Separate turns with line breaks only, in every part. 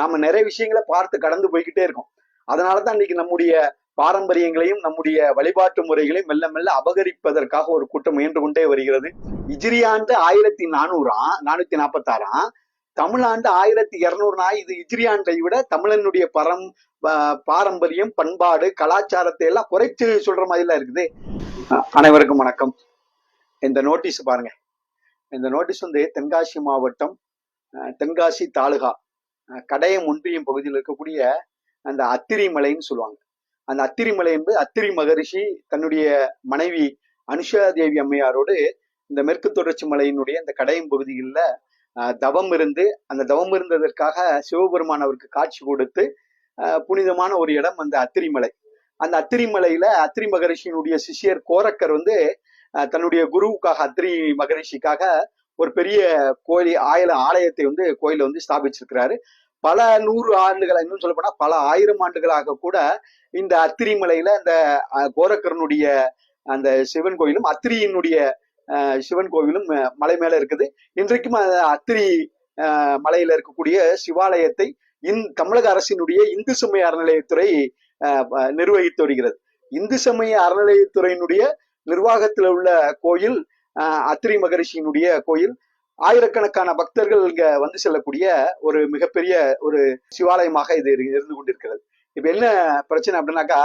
நாம நிறைய விஷயங்களை பார்த்து கடந்து போய்கிட்டே இருக்கோம். அதனாலதான் இன்னைக்கு நம்முடைய பாரம்பரியங்களையும் நம்முடைய வழிபாட்டு முறைகளையும் மெல்ல மெல்ல அபகரிப்பதற்காக ஒரு கூட்டம் முயன்று கொண்டே வருகிறது. இஜிரியாண்டு ஆயிரத்தி நானூறாம் நானூத்தி நாற்பத்தாறாம் தமிழாண்டு ஆயிரத்தி இருநூறுனா இது இஜிரியாண்டை விட தமிழனுடைய பரம் பாரம்பரியம் பண்பாடு கலாச்சாரத்தை எல்லாம் குறைச்சு சொல்ற மாதிரிலாம் இருக்குது. அனைவருக்கும் வணக்கம். இந்த நோட்டீஸ் பாருங்க. இந்த நோட்டீஸ் வந்து தென்காசி மாவட்டம் தென்காசி தாலுகா. கடையம் ஒன்றியம் பகுதியில் இருக்கக்கூடிய அந்த அத்திரி மலைன்னு சொல்லுவாங்க. அந்த அத்திரி மலை என்பது அத்திரி மகரிஷி தன்னுடைய மனைவி அனுஷா தேவி அம்மையாரோடு இந்த மேற்கு தொடர்ச்சி மலையினுடைய இந்த கடையம் பகுதிகளில் தவம் இருந்து அந்த தவம் இருந்ததற்காக சிவபெருமான் அவருக்கு காட்சி கொடுத்து புனிதமான ஒரு இடம் அந்த அத்திரிமலை. அந்த அத்திரிமலையில அத்திரி மகரிஷியினுடைய சிஷியர் கோரக்கர் வந்து அஹ் தன்னுடைய குருவுக்காக அத்திரி மகரிஷிக்காக ஒரு பெரிய கோயில் ஆயில ஆலயத்தை வந்து கோயில வந்து ஸ்தாபிச்சிருக்கிறாரு. பல நூறு ஆண்டுகள் இன்னும் சொல்ல போனா பல ஆயிரம் ஆண்டுகளாக கூட இந்த அத்திரி மலையில அந்த கோரக்கரனுடைய அந்த சிவன் கோயிலும் அத்திரியினுடைய சிவன் கோவிலும் மலை மேல இருக்குது. இன்றைக்கும் அந்த அத்திரி மலையில இருக்கக்கூடிய சிவாலயத்தை இந் தமிழக அரசினுடைய இந்து சமய அறநிலையத்துறை நிர்வகித்து வருகிறது. இந்து சமய அறநிலையத்துறையினுடைய நிர்வாகத்தில் உள்ள கோயில் அத்திரி மகரிஷியினுடைய கோயில் ஆயிரக்கணக்கான பக்தர்கள் இங்க வந்து செல்லக்கூடிய ஒரு மிகப்பெரிய ஒரு சிவாலயமாக இது இருந்து கொண்டிருக்கிறது. இப்ப என்ன பிரச்சனை அப்படின்னாக்கா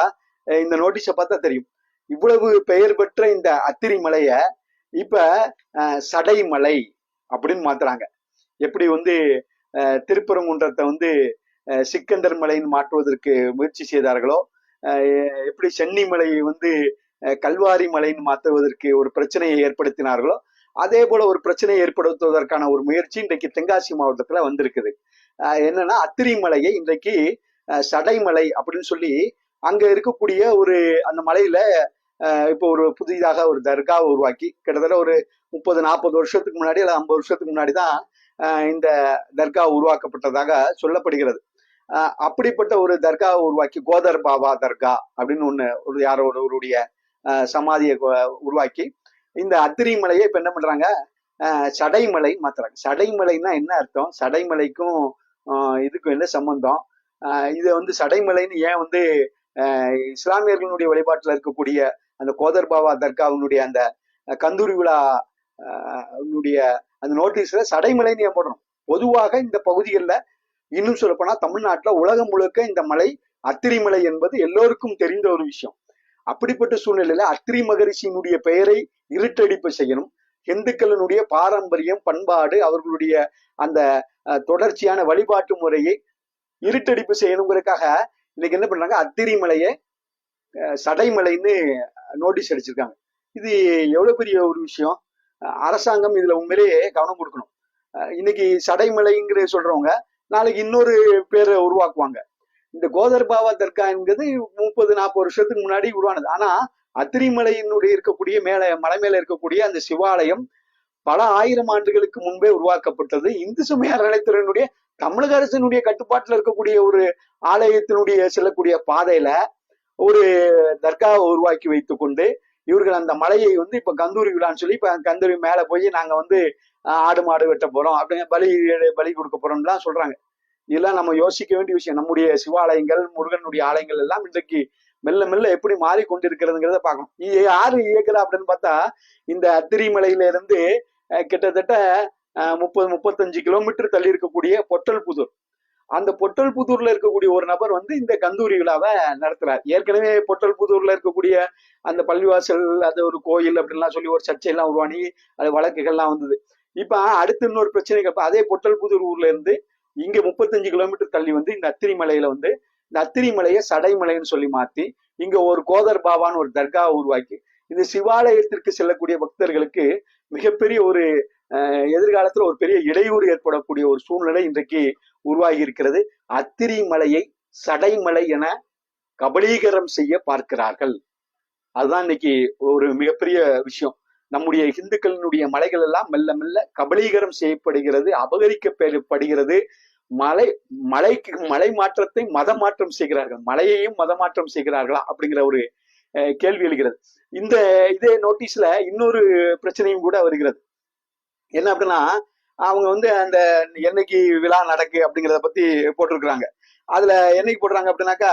இந்த நோட்டீஸை பார்த்தா தெரியும். இவ்வளவு பெயர் பெற்ற இந்த அத்திரி மலைய இப்ப சடைமலை அப்படின்னு மாத்துறாங்க. எப்படி வந்து திருப்பரங்குன்றத்தை வந்து சிக்கந்தர் மலைன்னு மாற்றுவதற்கு முயற்சி செய்தார்களோ எப்படி சென்னி மலையை வந்து கல்வாரி மலைன்னு மாற்றுவதற்கு ஒரு பிரச்சனையை ஏற்படுத்தினார்களோ அதே போல ஒரு பிரச்சனையை ஏற்படுத்துவதற்கான ஒரு முயற்சி இன்றைக்கு தென்காசி மாவட்டத்துல வந்திருக்குது. என்னன்னா அத்திரி மலையை இன்றைக்கு சடைமலை அப்படின்னு சொல்லி அங்க இருக்கக்கூடிய ஒரு அந்த மலையில இப்போ ஒரு புதிதாக ஒரு தர்காவை உருவாக்கி கிட்டத்தட்ட ஒரு முப்பது நாற்பது வருஷத்துக்கு முன்னாடி இல்லை ஐம்பது வருஷத்துக்கு முன்னாடி தான் இந்த தர்கா உருவாக்கப்பட்டதாக சொல்லப்படுகிறது. அப்படிப்பட்ட ஒரு தர்காவை உருவாக்கி கோதர் பாபா தர்கா அப்படின்னு ஒண்ணு ஒரு யாரோ ஒருவருடைய சமாதியை உருவாக்கி இந்த அத்திரி மலையை இப்ப என்ன பண்றாங்க? சடைமலை மாத்துறாங்க. சடைமலைன்னா என்ன அர்த்தம்? சடைமலைக்கும் இதுக்கும் என்ன சம்பந்தம்? இது வந்து சடைமலைன்னு ஏன் வந்து இஸ்லாமியர்களுடைய வழிபாட்டில் இருக்கக்கூடிய அந்த கோதர் பாபா தர்காவினுடைய அந்த கந்தூரி விழா அந்த நோட்டீஸ்ல சடைமலைன்னு ஏன் போடணும்? பொதுவாக இந்த பகுதிகளில் இன்னும் சொல்லப்போனா தமிழ்நாட்டில் உலகம் முழுக்க இந்த மலை அத்திரிமலை என்பது எல்லோருக்கும் தெரிந்த ஒரு விஷயம். அப்படிப்பட்ட சூழ்நிலையில அத்திரி மகரிஷியினுடைய பெயரை இருட்டடிப்பு செய்யணும். இந்துக்களினுடைய பாரம்பரியம் பண்பாடு அவர்களுடைய அந்த தொடர்ச்சியான வழிபாட்டு முறையை இருட்டடிப்பு செய்யணுங்கிறதுக்காக இன்னைக்கு என்ன பண்றாங்க? அத்திரி மலையை சடைமலைன்னு நோட்டீஸ் அடிச்சிருக்காங்க. இது எவ்வளவு பெரிய ஒரு விஷயம்? அரசாங்கம் இதுல உண்மையிலேயே கவனம் கொடுக்கணும். அஹ், இன்னைக்கு சடைமலைங்கிற சொல்றவங்க நாளைக்கு இன்னொரு பேரை உருவாக்குவாங்க. இந்த கோதர் பாபா தர்காங்கிறது முப்பது நாற்பது வருஷத்துக்கு முன்னாடி உருவானது. ஆனா அத்திரிமலையினுடைய இருக்கக்கூடிய மேல மலை மேல இருக்கக்கூடிய அந்த சிவாலயம் பல ஆயிரம் ஆண்டுகளுக்கு முன்பே உருவாக்கப்பட்டது. இந்து சமய அறநிலைத்துறையினுடைய தமிழக அரசினுடைய கட்டுப்பாட்டில் இருக்கக்கூடிய ஒரு ஆலயத்தினுடைய செல்லக்கூடிய பாதையில ஒரு தர்காவை உருவாக்கி வைத்து கொண்டு இவர்கள் அந்த மலையை வந்து இப்ப கந்தூரி விழான்னு சொல்லி இப்ப கந்தூரி மேல போய் நாங்க வந்து ஆடு மாடு வெட்ட போறோம். அப்படிங்க பலி பலி கொடுக்க போறோம்லாம் சொல்றாங்க. இதெல்லாம் நம்ம யோசிக்க வேண்டிய விஷயம். நம்முடைய சிவாலயங்கள் முருகனுடைய ஆலயங்கள் எல்லாம் இன்றைக்கு மெல்ல மெல்ல எப்படி மாறிக்கொண்டிருக்கிறதுங்கிறத பார்க்கணும். யாரு இயக்குறா அப்படின்னு பார்த்தா இந்த அத்திரிமலையில இருந்து கிட்டத்தட்ட முப்பது முப்பத்தஞ்சு கிலோமீட்டர் தள்ளி இருக்கக்கூடிய பொட்டல் புதூர் அந்த பொட்டல் புதூர்ல இருக்கக்கூடிய ஒரு நபர் வந்து இந்த கந்தூரி விழாவை நடத்துறாரு. ஏற்கனவே பொட்டல் புதூர்ல இருக்கக்கூடிய அந்த பள்ளிவாசல் அது ஒரு கோயில் அப்படின்லாம் சொல்லி ஒரு சர்ச்சையெல்லாம் உருவானி அது வழக்குகள்லாம் வந்தது. இப்ப அடுத்து இன்னொரு பிரச்சனைகள். அதே பொட்டல் புதூர் ஊர்ல இருந்து இங்க முப்பத்தஞ்சு கிலோமீட்டர் தள்ளி வந்து இந்த அத்திரி மலையில வந்து இந்த அத்திரி மலையை சடைமலைன்னு சொல்லி மாத்தி இங்க ஒரு கோதர் பாபான்னு ஒரு தர்கா உருவாக்கி இந்த சிவாலயத்திற்கு செல்லக்கூடிய பக்தர்களுக்கு மிகப்பெரிய ஒரு அஹ், எதிர்காலத்துல ஒரு பெரிய இடையூறு ஏற்படக்கூடிய ஒரு சூழ்நிலை இன்றைக்கு உருவாகி இருக்கிறது. அத்திரி மலையை சடைமலை என கபலீகரம் செய்ய பார்க்கிறார்கள். அதுதான் இன்னைக்கு ஒரு மிகப்பெரிய விஷயம். நம்முடைய இந்துக்களினுடைய மலைகள் எல்லாம் மெல்ல மெல்ல கபலீகரம் செய்யப்படுகிறது அபகரிக்கப்படுகிறது. மலை மலைக்கு மலை மாற்றத்தை மத மாற்றம் செய்கிறார்கள். மலையையும் மத மாற்றம் செய்கிறார்களா அப்படிங்கிற ஒரு கேள்வி எழுகிறது. இந்த இதே நோட்டீஸ்ல இன்னொரு பிரச்சனையும் கூட வருகிறது. என்ன அப்படின்னா அவங்க வந்து அந்த என்னைக்கு விழா நடக்கு அப்படிங்கிறத பத்தி போட்டிருக்கிறாங்க. அதுல என்னைக்கு போடுறாங்க அப்படின்னாக்கா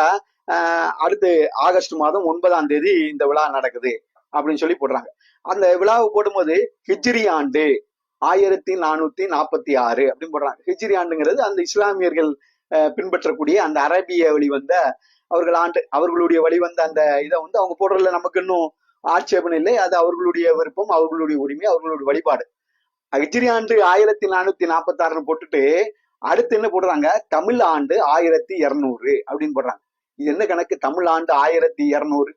அடுத்து ஆகஸ்ட் மாதம் ஒன்பதாம் தேதி இந்த விழா நடக்குது அப்படின்னு சொல்லி போடுறாங்க. அந்த விழாவை போடும்போது ஹிஜ்ரி ஆண்டு ஆயிரத்தி நானூத்தி நாற்பத்தி ஆறு அப்படின்னு போடுறாங்க. ஹிஜ்ரி ஆண்டுங்கிறது அந்த இஸ்லாமியர்கள் பின்பற்றக்கூடிய அந்த அரபிய வழிவந்த அவர்கள் ஆண்டு அவர்களுடைய வழிவந்த அந்த இதை வந்து அவங்க போடுறதுல நமக்கு இன்னும் ஆட்சேபம் இல்லை. அது அவர்களுடைய விருப்பம் அவர்களுடைய உரிமை அவர்களுடைய வழிபாடு. ஹிஜ்ரி ஆண்டு ஆயிரத்தி நானூத்தி நாற்பத்தி ஆறுன்னு போட்டுட்டு அடுத்து என்ன போடுறாங்க? தமிழ் ஆண்டு ஆயிரத்தி இருநூறு அப்படின்னு போடுறாங்க. இது என்ன கணக்கு? தமிழ் ஆண்டு ஆயிரத்தி இருநூறு.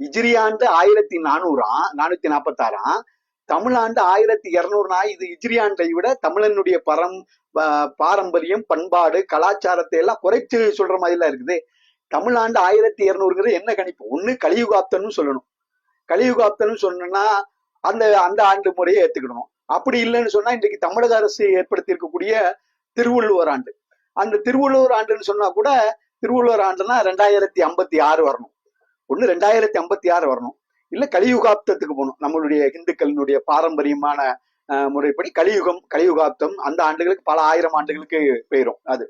இஜிரி ஆண்டு ஆயிரத்தி நானூறாம் நானூத்தி நாற்பத்தாறாம் தமிழ் ஆண்டு ஆயிரத்தி இருநூறுனா இது இஜ்ரியாண்டை விட தமிழனுடைய பரம் பாரம்பரியம் பண்பாடு கலாச்சாரத்தை எல்லாம் குறைச்சு சொல்ற மாதிரிலாம் இருக்குது. தமிழாண்டு ஆயிரத்தி இருநூறுங்கிறது என்ன கணிப்பு? ஒண்ணு கலியுகாப்தன்னு சொல்லணும். கலியுகாப்தன்னு சொன்னோம்னா அந்த அந்த ஆண்டு முறையை ஏத்துக்கிடணும் அப்படி இல்லைன்னு சொன்னா இன்றைக்கு தமிழக அரசு ஏற்படுத்தி இருக்கக்கூடிய திருவள்ளுவர் ஆண்டு. அந்த திருவள்ளுவர் ஆண்டுன்னு சொன்னா கூட திருவள்ளுவர் ஆண்டுனா ரெண்டாயிரத்தி ஐம்பத்தி ஆறு வரணும். ஒண்ணு ரெண்டாயிரத்தி ஐம்பத்தி ஆறு வரணும். இல்ல கலியுகாப்தத்துக்கு போகணும். நம்மளுடைய இந்துக்களினுடைய பாரம்பரியமான முறைப்படி கலியுகம் கலியுகாப்தம் அந்த ஆண்டுகளுக்கு பல ஆயிரம் ஆண்டுகளுக்கு போயிரும் அது.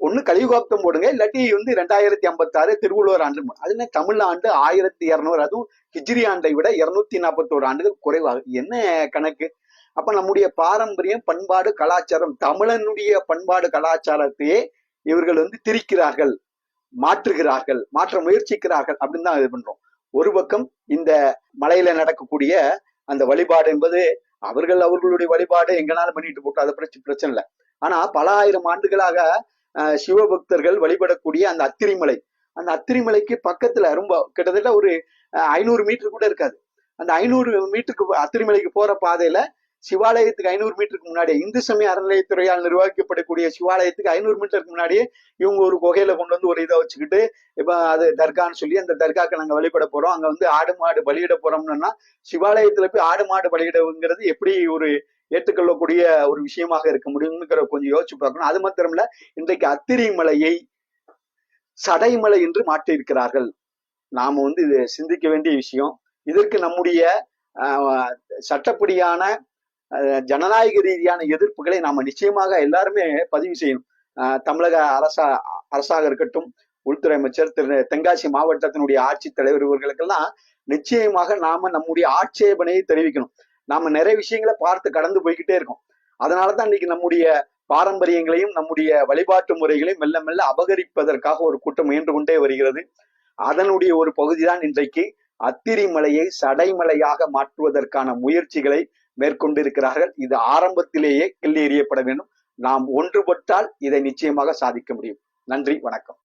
ஒண்ணு கலியுகாப்தம் போடுங்க இல்லாட்டி வந்து ரெண்டாயிரத்தி ஐம்பத்தாறு திருவள்ளுவர் ஆண்டு அதுல அது தமிழ் ஆண்டு ஆயிரத்தி இருநூறு அதுவும் ஹிஜ்ரி ஆண்டை விட இருநூத்தி நாற்பத்தோரு ஆண்டுகள் குறைவாகும் என்ன கணக்கு? அப்ப நம்முடைய பாரம்பரியம் பண்பாடு கலாச்சாரம் தமிழனுடைய பண்பாடு கலாச்சாரத்தையே இவர்கள் வந்து திரிக்கிறார்கள் மாற்றுகிறார்கள் மாற்ற முயற்சிக்கிறார்கள் அப்படின்னு தான் இது பண்றோம். ஒரு பக்கம் இந்த மலையில நடக்கக்கூடிய அந்த வழிபாடு என்பது அவர்கள் அவர்களுடைய வழிபாடு எங்கனாலும் பண்ணிட்டு போட்டோம். அதை பிரச்சனை பிரச்சனை இல்லை. ஆனா பல ஆயிரம் ஆண்டுகளாக சிவபக்தர்கள் வழிபடக்கூடிய அந்த அத்திரிமலை அந்த அத்திரிமலைக்கு பக்கத்துல ரொம்ப கிட்டத்தட்ட ஒரு ஐநூறு மீட்டர் கூட இருக்காது. அந்த ஐநூறு மீட்டருக்கு அத்திரிமலைக்கு போற பாதையில சிவாலயத்துக்கு ஐநூறு மீட்டருக்கு முன்னாடியே இந்து சமய அறநிலையத்துறையால் நிர்வகிக்கப்படக்கூடிய சிவாலயத்துக்கு ஐநூறு மீட்டருக்கு முன்னாடியே இவங்க ஒரு குகையில கொண்டு வந்து ஒரு இதை வச்சுக்கிட்டு இப்போ அது தர்கான்னு சொல்லி அந்த தர்காக்கு நாங்கள் வழிபட போறோம். அங்க வந்து ஆடு மாடு பலியிட போறோம்னா சிவாலயத்துல போய் ஆடு மாடு பலியிடங்கிறது எப்படி ஒரு ஏற்றுக்கொள்ளக்கூடிய ஒரு விஷயமாக இருக்க முடியும்ங்கிற கொஞ்சம் யோசிச்சு பார்க்கணும். அது மாத்திரம் இல்ல இன்றைக்கு அத்திரி மலையை சடைமலை என்று மாற்றியிருக்கிறார்கள். நாம வந்து இது சிந்திக்க வேண்டிய விஷயம். இதற்கு நம்முடைய சட்டப்படியான ஜனநாயக ரீதியான எதிர்ப்புகளை நாம நிச்சயமாக எல்லாருமே பதிவு செய்யணும். தமிழக அரசா அரசாக இருக்கட்டும் உள்துறை அமைச்சர் திரு தென்காசி மாவட்டத்தினுடைய ஆட்சித்தலைவர் இவர்களுக்கெல்லாம் நிச்சயமாக நாம நம்முடைய ஆட்சேபனையை தெரிவிக்கணும். நாம நிறைய விஷயங்களை பார்த்து கடந்து போய்கிட்டே இருக்கோம். அதனாலதான் இன்னைக்கு நம்முடைய பாரம்பரியங்களையும் நம்முடைய வழிபாட்டு முறைகளையும் மெல்ல மெல்ல அபகரிப்பதற்காக ஒரு கூட்டம் முயன்று கொண்டே வருகிறது. அதனுடைய ஒரு பகுதிதான் இன்றைக்கு அத்திரிமலையை சடைமலையாக மாற்றுவதற்கான முயற்சிகளை மேற்கொண்டிருக்கிறார்கள். இது ஆரம்பத்திலேயே கிள்ளி எறியப்பட வேண்டும். நாம் ஒன்றுபட்டால் இதை நிச்சயமாக சாதிக்க முடியும். நன்றி வணக்கம்.